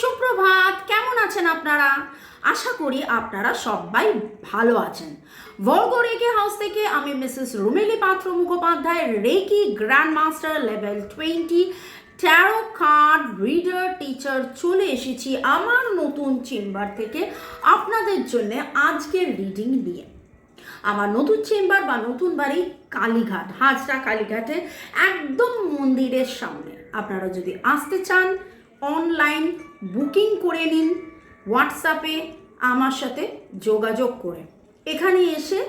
সুপ্রভাত, কেমন আছেন আপনারা? আশা করি আপনারা সবাই ভালো আছেন। ভর্গ রেকি হাউস থেকে আমি Mrs Rumeli Patra Mukhopadhyay, reiki grand master level twenty, tarot card reader teacher চলে এসেছি আমার নতুন চেম্বার থেকে আপনাদের জন্য আজকের রিডিং নিয়ে। আমার নতুন চেম্বার বা নতুন বাড়ি কালীঘাট, হাজরা কালীঘাটে, একদম মন্দিরের সামনে। আপনারা যদি আসতে চান অনলাইন বুকিং করে নিন হোয়াটসঅ্যাপে আমার সাথে যোগাযোগ করে। এখানে এসে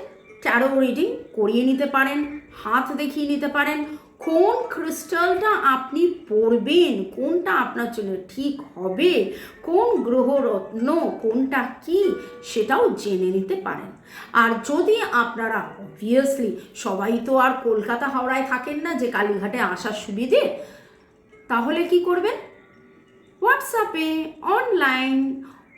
ট্যারো রিডিং করিয়ে নিতে পারেন, হাত দেখিয়ে নিতে পারেন, কোন ক্রিস্টালটা আপনি পড়বেন কোনটা আপনার জন্য ঠিক হবে, কোন গ্রহরত্ন, কোনটা কি সেটাও জেনে নিতে পারেন। আর যদি আপনারা অবভিয়াসলি সবাই তো আর কলকাতা হাওড়ায় থাকেন না, যে কালীঘাটে আসার সুবিধে, তাহলে কি করবেন? হোয়াটসঅ্যাপে অনলাইন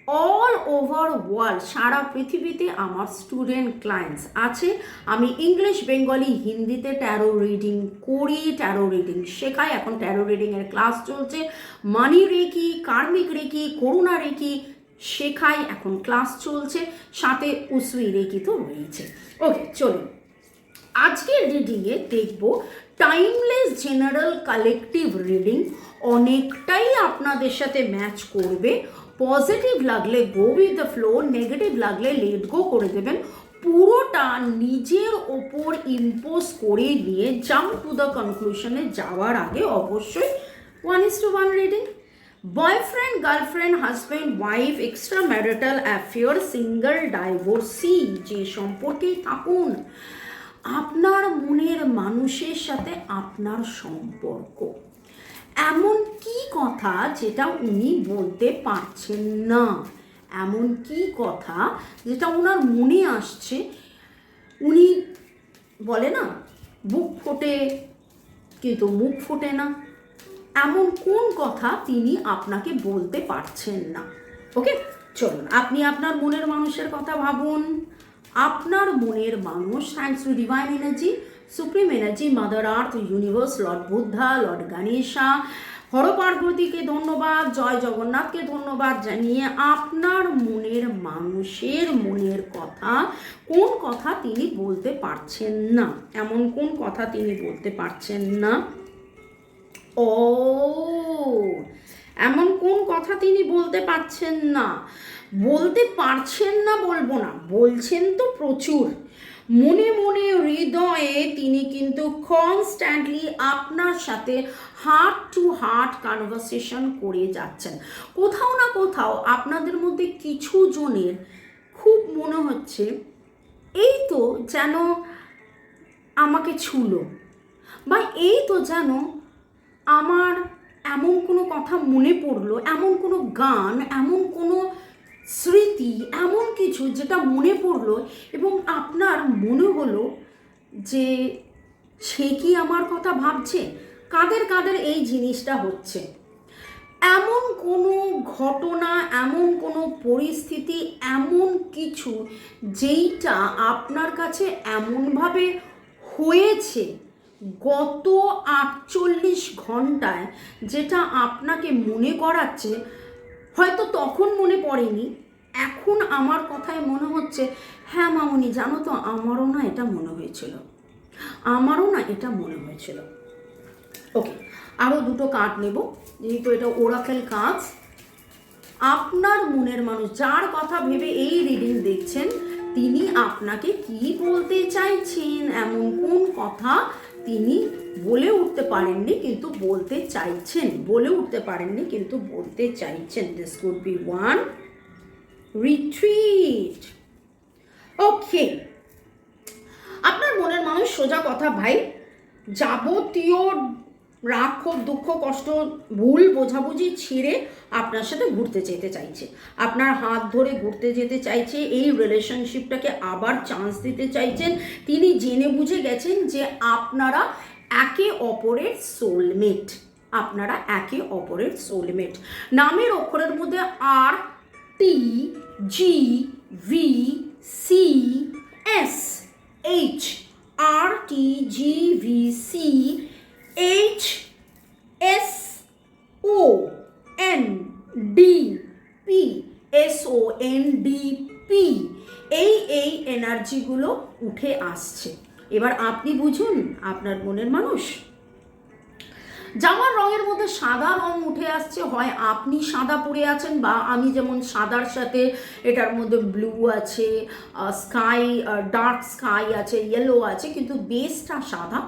অল ওভার ওয়ার্ল্ড সারা পৃথিবীতে আমার স্টুডেন্ট ক্লায়েন্টস আছে। আমি ইংলিশ বেঙ্গলি হিন্দিতে ট্যারো রিডিং করি ট্যারো রিডিং শেখাই। এখন ট্যারো রিডিংয়ের ক্লাস চলছে। Money reiki karmic reiki Karuna reiki শেখাই। এখন ক্লাস চলছে। সাথে উসুই রেকি তো রয়েছে। ওকে চলুন। আজকের রিডিংয়ে দেখব টাইমলেস জেনারেল কালেকটিভ রিডিং অনেকটাই আপনাদের সাথে ম্যাচ করবে। পজিটিভ লাগলে go with the flow negative লাগলে লেট গো করে দেবেন। পুরোটা নিজের ওপর ইম্পোজ করে নিয়ে জাম্প টু দ্য কনক্লুশনে যাওয়ার আগে অবশ্যই one is two one reading boyfriend girlfriend husband wife extra marital affair single divorcee যে সম্পর্কেই থাকুন। আপনার মনের মানুষের সাথে আপনার সম্পর্ক। এমন কি কথা যেটা উনি বলতে পারছেন না? এমন কি কথা যেটা ওনার মনে আসছে? উনি বলে না, বুক ফোটে। কিন্তু মুখ ফোটে না। এমন কোন কথা তিনি আপনাকে বলতে পারছেন না? ওকে, চলুন, আপনি আপনার মনের মানুষের কথা ভাবুন। আপনার মনের মানুষ। Thanks to divine energy supreme energy mother earth universe lord Buddha lord Ganesha হরপার্বতীকে ধন্যবাদ, জয় জগন্নাথকে ধন্যবাদ জানিয়ে আপনার মনের মানুষের মনের কথা, কোন কথা তিনি বলতে পারছেন না? এমন কোন কথা তিনি বলতে পারছেন না? ও এমন কোন কথা তিনি বলতে পারছেন না। বলতে পারছেন না বলব না, বলছেন তো প্রচুর। মনে মনে হৃদয়ে তিনি কিন্তু কনস্ট্যান্টলি আপনার সাথে হার্ট টু হার্ট কনভারসেশন করে যাচ্ছেন। কোথাও না কোথাও আপনাদের মধ্যে কিছু জনের খুব মনে হচ্ছে, এই তো যেন আমাকে ছুলো বা এই তো যেন আমার এমন কোনো কথা মনে পড়ল, এমন কোনো গান, এমন কোনো স্মৃতি, এমন কিছু যেটা মনে পড়ল এবং আপনার মনে হলো যে সে কি আমার কথা ভাবছে? কাদের কাদের এই জিনিসটা হচ্ছে? এমন কোনো ঘটনা, এমন কোনো পরিস্থিতি, এমন কিছু যেইটা আপনার কাছে এমনভাবে হয়েছে গত আটচল্লিশ ঘন্টায় যেটা আপনাকে মনে করাচ্ছে, হয়তো তখন মনে পড়েনি, এখন আমার কথায় মনে হচ্ছে হ্যাঁ মামনি, জানো তো, আমারও না এটা মনে হয়েছিল। আমারও না এটা মনে হয়েছিল। ওকে আরও দুটো কার্ড নেব, যেহেতু এটা ওরাকেল কাজ আপনার মনের মানুষ, যার কথা ভেবে এই রিডিং দেখছেন, তিনি আপনাকে কি বলতে চাইছেন? এমন কোন কথা তিনি বলে উঠতে পারেননি, কিন্তু বলতে চাইছেন, বলে উঠতে পারেননি, কিন্তু বলতে চাইছেন। This could be one retreat okay আপনার মনের মানুষ সোজা কথা ভাই, যাবতীয় রাগ ক্ষোভ, দুঃখ, কষ্ট, ভুল বোঝাবুঝি ছিঁড়ে আপনার সাথে ঘুরতে যেতে চাইছে। আপনার হাত ধরে ঘুরতে যেতে চাইছে, এই রিলেশনশিপটাকে আবার চান্স দিতে চাইছেন। তিনি জেনে বুঝে গেছেন যে আপনারা একে অপরের সোলমেট আপনারা একে অপরের সোলমেট নামের অক্ষরের মধ্যে R T G V C S H R T G V এনার্জিগুলো উঠে আসছে। এবার আপনি বুঝুন আপনার মনের মানুষ জামার রঙের মধ্যে সাদা রং উঠে আসছে। হয় আপনি সাদা পরে আছেন বা আমি যেমন সাদার সাথে এটার মধ্যে ব্লু আছে স্কাই ডার্ক স্কাই আছে ইয়েলো আছে, কিন্তু বেসটা সাদা।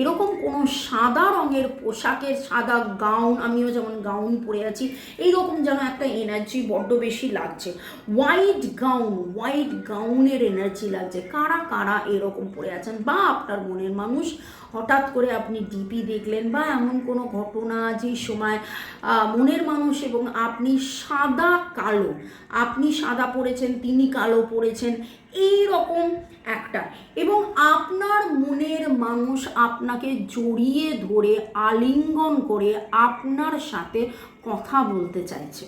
এরকম কোনো সাদা রঙের পোশাকের সাদা গাউন আমিও যেমন গাউন পরে আছি, এইরকম যেন একটা এনার্জি বড্ড বেশি লাগছে। হোয়াইট গাউন হোয়াইট গাউনের এনার্জি লাগছে। কারা কারা এরকম পরে আছেন? বা আপনার মনের মানুষ, হঠাৎ করে আপনি ডিপি দেখলেন বা এমন কোনো ঘটনা, যে সময় মনের মানুষ এবং আপনি সাদা কালো, আপনি সাদা পড়েছেন, তিনি কালো পড়েছেন, এই রকম একটা। এবং আপনার মনের মানুষ আপনাকে জড়িয়ে ধরে, আলিঙ্গন করে আপনার সাথে কথা বলতে চাইছে।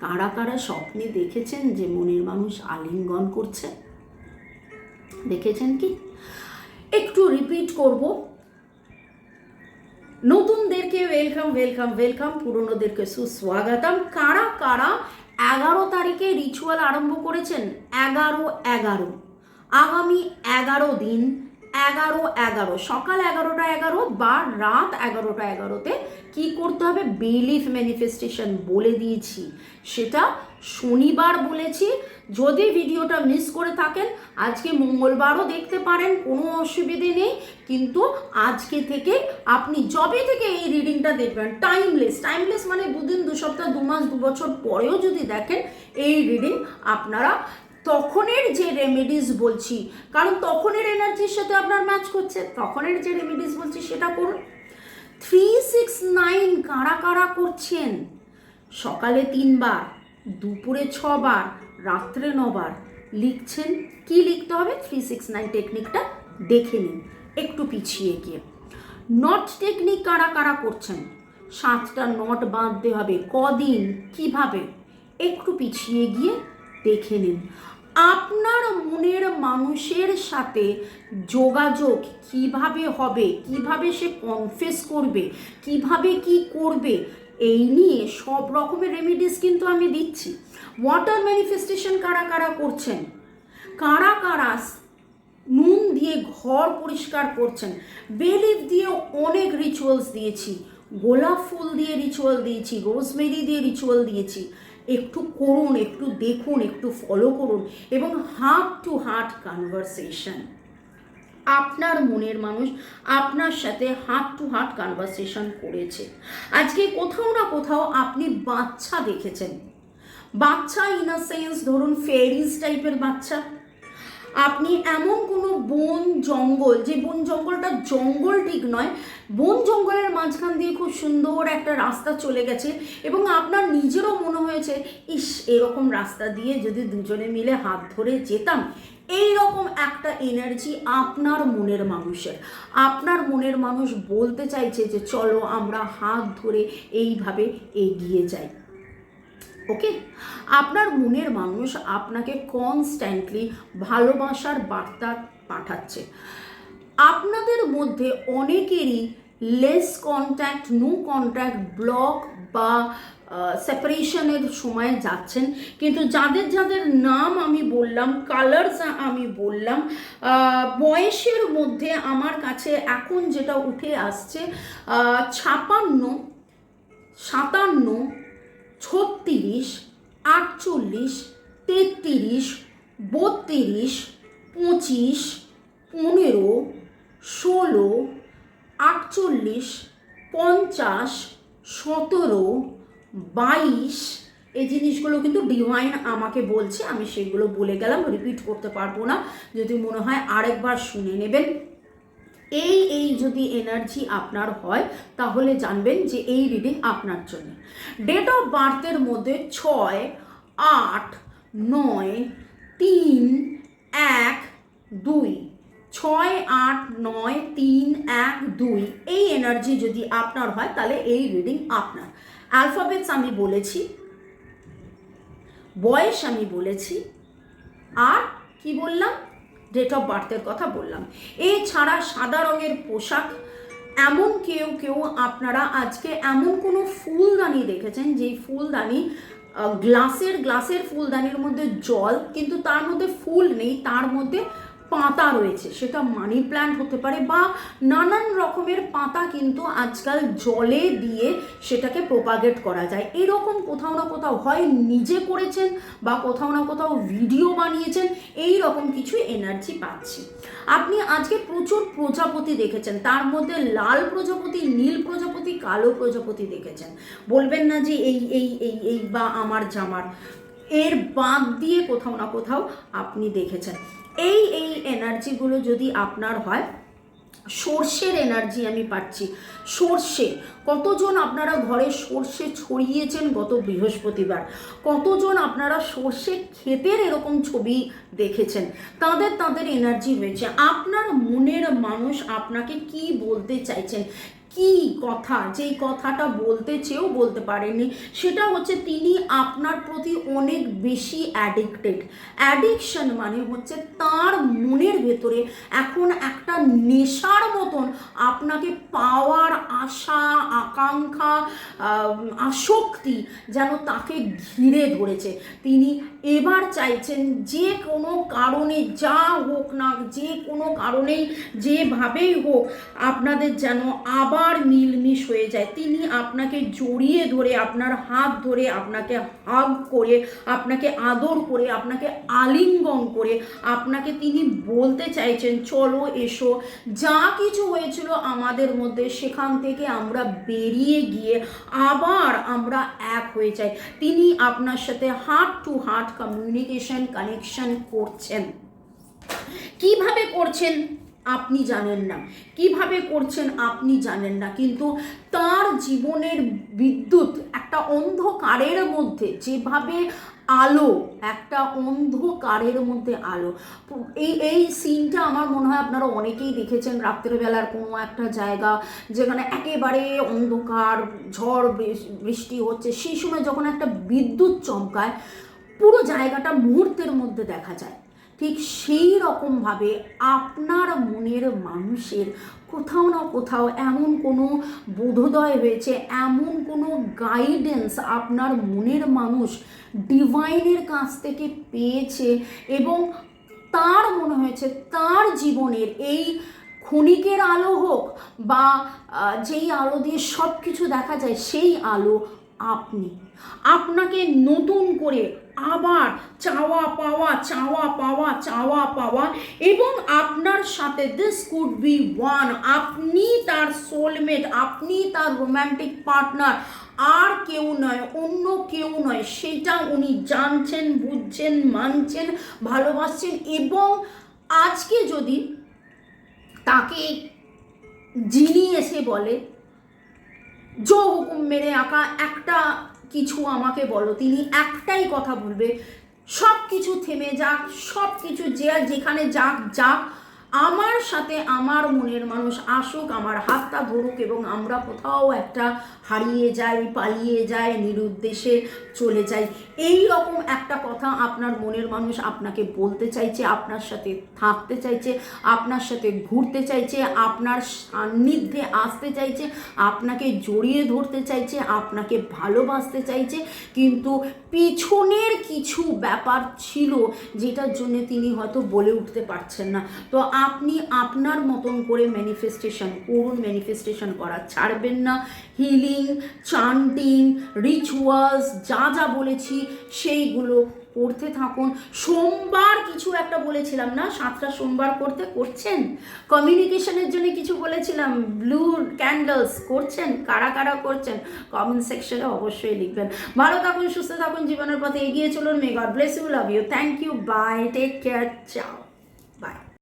কারা কারা স্বপ্নে দেখেছেন যে মনের মানুষ আলিঙ্গন করছে? দেখেছেন কি? একটু রিপিট করব। নতুনদেরকে ওয়েলকাম ওয়েলকাম ওয়েলকাম পুরনোদেরকে সুস্বাগতম। কারা কারা এগারো তারিখে রিচুয়াল আরম্ভ করেছেন? এগারো এগারো। আগামী এগারো দিন, এগারো এগারো। সকাল এগারোটা এগারো বা রাত এগারোটা এগারোতে কি করতে হবে? বিলিফ ম্যানিফেস্টেশন বলে দিয়েছি। সেটা শনিবার বলেছি, যদি ভিডিওটা মিস করে থাকেন, আজকে মঙ্গলবারও দেখতে পারেন, কোনো অসুবিধে নেই। কিন্তু আজকে থেকে আপনি জবে থেকে এই রিডিংটা দেখবেন টাইমলেস টাইমলেস মানে দুদিন, দু সপ্তাহ, দু মাস, দু বছর পরেও যদি দেখেন এই রিডিং আপনারা তখনের যে রেমেডিস বলছি, কারণ তখনের এনার্জির সাথে আপনার ম্যাচ করছে, তখনের যে রেমেডিস বলছি, সেটা করুন। থ্রি সিক্স নাইন কারা কারা করছেন? সকালে তিনবার। দুপুরে ছবার, রাত্রে নবার। লিখছেন, কি লিখতে হবে? থ্রি সিক্স নাইন টেকনিকটা দেখে নিন। একটু পিছিয়ে গিয়ে। নট টেকনিক কারা কারা করছেন? সাতটা নট বাঁধতে হবে। কদিন? কীভাবে? একটু পিছিয়ে গিয়ে দেখে নিন। আপনার মনের মানুষের সাথে যোগাযোগ কীভাবে হবে? কীভাবে সে কনফেস করবে? কীভাবে কি করবে? এই নিয়ে সব রকমের রেমিডিস কিন্তু আমি দিচ্ছি। ওয়াটার ম্যানিফেস্টেশন কারা কারা করছেন? কারা কারা নুন দিয়ে ঘর পরিষ্কার করছেন? বেলিফ দিয়ে অনেক রিচুয়ালস দিয়েছি। গোলাপ ফুল দিয়ে রিচুয়াল দিয়েছি রোজমেরি দিয়ে রিচুয়াল দিয়েছি। একটু করুন, একটু দেখুন, একটু ফলো করুন এবং হার্ট টু হার্ট কনভারসেশন আপনার মনের মানুষ আপনার সাথে হার্ট টু হার্ট কনভারসেশন করেছে। আজকে কোথাও না কোথাও আপনি বাচ্চা দেখেছেন। বাচ্চা ইন আ সেন্স ধরুন ফেরিজ টাইপের বাচ্চা। আপনি এমন কোনো বন জঙ্গল, যে বন জঙ্গলটা জঙ্গল ঠিক নয়, বন জঙ্গলের মাঝখান দিয়ে খুব সুন্দর একটা রাস্তা চলে গেছে এবং আপনার নিজেরও মনে হয়েছে, ইস, এরকম রাস্তা দিয়ে যদি দুজনে মিলে হাত ধরে যেতাম এই রকম একটা এনার্জি আপনার মনের মানুষের। আপনার মনের মানুষ বলতে চাইছে যে, চলো আমরা হাত ধরে এইভাবে এগিয়ে যাই। ওকে আপনার মনের মানুষ আপনাকে কনস্ট্যান্টলি ভালোবাসার বার্তা পাঠাচ্ছে। আপনাদের মধ্যে অনেকেরই less contact no contact block বা সেপারেশনের সময় যাচ্ছেন। কিন্তু যাদের যাদের নাম আমি বললাম কালার্স আমি বললাম বয়সের মধ্যে আমার কাছে এখন যেটা উঠে আসছে ছাপান্ন, সাতান্ন ছত্রিশ, আটচল্লিশ, তেত্রিশ, বত্রিশ, পঁচিশ, পনেরো, ষোলো, আটচল্লিশ, পঞ্চাশ, সতেরো, বাইশ। এই জিনিসগুলো কিন্তু ডিভাইন আমাকে বলছে, আমি সেগুলো বলে গেলাম রিপিট করতে পারব না। যদি মনে হয় আরেকবার শুনে নেবেন। এই এই যদি এনার্জি আপনার হয়, তাহলে জানবেন যে এই রিডিং আপনার জন্য। ডেট অফ বার্থের মধ্যে ছয়, আট, নয়, তিন, এক, দুই। ছয়, আট, নয়, তিন, এক, দুই। এই এনার্জি যদি আপনার হয়, তাহলে এই রিডিং আপনার। অ্যালফাবেটস আমি বলেছি, বয়স আমি বলেছি, আর কি বললাম? ডেট অফ বার্থের কথা বললাম। এছাড়া সাদা রঙের পোশাক, এমন কেউ কেউ আপনারা আজকে এমন কোনো ফুলদানি দেখেছেন, যেই ফুলদানি গ্লাসের গ্লাসের ফুলদানির মধ্যে জল, কিন্তু তার মধ্যে ফুল নেই, তার মধ্যে পাতা রয়েছে। সেটা মানি প্ল্যান্ট হতে পারে বা নানান রকমের পাতা কিন্তু আজকাল জলে দিয়ে সেটাকে প্রোপাগেট করা যায়। এরকম কোথাও না কোথাও হয়, নিজে করেছেন বা কোথাও না কোথাও ভিডিও বানিয়েছেন, এই রকম কিছু এনার্জি পাচ্ছি। আপনি আজকে প্রচুর প্রজাপতি দেখেছেন, তার মধ্যে লাল প্রজাপতি, নীল প্রজাপতি, কালো প্রজাপতি দেখেছেন। বলবেন না যে এই এই এই এই বা আমার জামার। এর বাদ দিয়ে কোথাও না কোথাও আপনি দেখেছেন। এই এই এনার্জিগুলো যদি আপনার হয়, সর্ষের এনার্জি আমি পাচ্ছি। সর্ষে, কতজন আপনারা ঘরে সর্ষে ছড়িয়েছেন গত বৃহস্পতিবার? কতজন আপনারা সর্ষে ক্ষেতের এরকম ছবি দেখেছেন? তাদের তাদের এনার্জি হয়েছে। আপনার মনের মানুষ আপনাকে কি বলতে চাইছেন? কি কথা? যেই কথাটা বলতে চেয়েও বলতে পারেননি, সেটা হচ্ছে তিনি আপনার প্রতি অনেক বেশি অ্যাডিক্টেড অ্যাডিকশন মানে হচ্ছে তার মনের ভেতরে এখন একটা নেশার মতন আপনাকে পাওয়ার আশা, আকাঙ্ক্ষা আসক্তি যেন তাকে ঘিরে ধরেছে। তিনি এবার চাইছেন যে কোনো কারণে যা হোক না, যে কোনো কারণেই যেভাবেই হোক, আপনাদের যেন আবার মিলমিশ হয়ে যায়। তিনি আপনাকে জড়িয়ে ধরে, আপনার হাত ধরে, আপনাকে হাগ করে, আপনাকে আদর করে, আপনাকে আলিঙ্গন করে, আপনাকে তিনি বলতে চাইছেন, চলো এসো। যা কিছু হয়েছিল আমাদের মধ্যে, সেখান থেকে আমরা বেরিয়ে গিয়ে আবার আমরা এক হয়ে যাই। তিনি আপনার সাথে heart to heart communication connection করছেন। কীভাবে করছেন? আপনি জানেন না। কীভাবে করছেন আপনি জানেন না, কিন্তু তার জীবনের বিদ্যুৎ একটা অন্ধকারের মধ্যে, যেভাবে আলো, একটা অন্ধকারের মধ্যে আলো। এই এই সিনটা আমার মনে হয় আপনারা অনেকেই দেখেছেন রাত্রেবেলার কোনো একটা জায়গা, যেখানে একেবারে অন্ধকার, ঝড় বৃষ- বৃষ্টি হচ্ছে, সেই সময় যখন একটা বিদ্যুৎ চমকায়, পুরো জায়গাটা মুহূর্তের মধ্যে দেখা যায়। ঠিক সেই রকমভাবে আপনার মনের মানুষের কোথাও না কোথাও এমন কোনো বোধোদয় হয়েছে, এমন কোনো গাইডেন্স আপনার মনের মানুষ ডিভাইনের কাছ থেকে পেয়েছে এবং তার মনে হয়েছে তার জীবনের এই ক্ষণিকের আলো হোক বা যেই আলো দিয়ে সব কিছু দেখা যায়, সেই আলো আপনি। আপনাকে নতুন করে আবার চাওয়া পাওয়া চাওয়া পাওয়া চাওয়া পাওয়া এবং আপনার সাথে দিস কুড বি ওয়ান আপনি তার সোলমেট আপনি তার রোম্যান্টিক পার্টনার আর কেউ নয়, অন্য কেউ নয়, সেটা উনি জানছেন, বুঝছেন, মানছেন, ভালোবাসছেন এবং আজকে যদি তাকে যিনি এসে বলে, জো হুকুম মেরে আঁকা, একটা কিছু আমাকে বলো, তিনি একটাই কথা বলবে। সব কিছু থেমে যাক সব কিছু যে যেখানে যাক যাক। আমার সাথে আমার মনের মানুষ আসুক, আমার হাতটা ধরুক এবং আমরা কোথাও একটা হারিয়ে যাই পালিয়ে যায়, নিরুদ্দেশে চলে যাই এই রকম একটা কথা আপনার মনের মানুষ আপনাকে বলতে চাইছে, আপনার সাথে থাকতে চাইছে, আপনার সাথে ঘুরতে চাইছে, আপনার সান্নিধ্যে আসতে চাইছে, আপনাকে জড়িয়ে ধরতে চাইছে, আপনাকে ভালোবাসতে চাইছে। কিন্তু পিছনের কিছু ব্যাপার ছিল যেটার জন্য তিনি হয়তো বলে উঠতে পারছেন না। তো আপনি আপনার মতন করে ম্যানিফেস্টেশন করুন ম্যানিফেস্টেশন করা। ছাড়বেন না। হিলিং চান্টিং রিচুয়ালস যা যা বলেছি, সেইগুলো করতে থাকুন। সোমবার কিছু একটা বলেছিলাম না? সাতটা সোমবার করতে করছেন? কমিউনিকেশনের জন্য কিছু বলেছিলাম? ব্লু ক্যান্ডেলস করছেন? কারা কারা করছেন? কমেন্ট সেকশনে অবশ্যই লিখবেন। ভালো থাকুন, সুস্থ থাকুন, জীবনের পথে এগিয়ে চলুন। May God bless you love you thank you bye take care ciao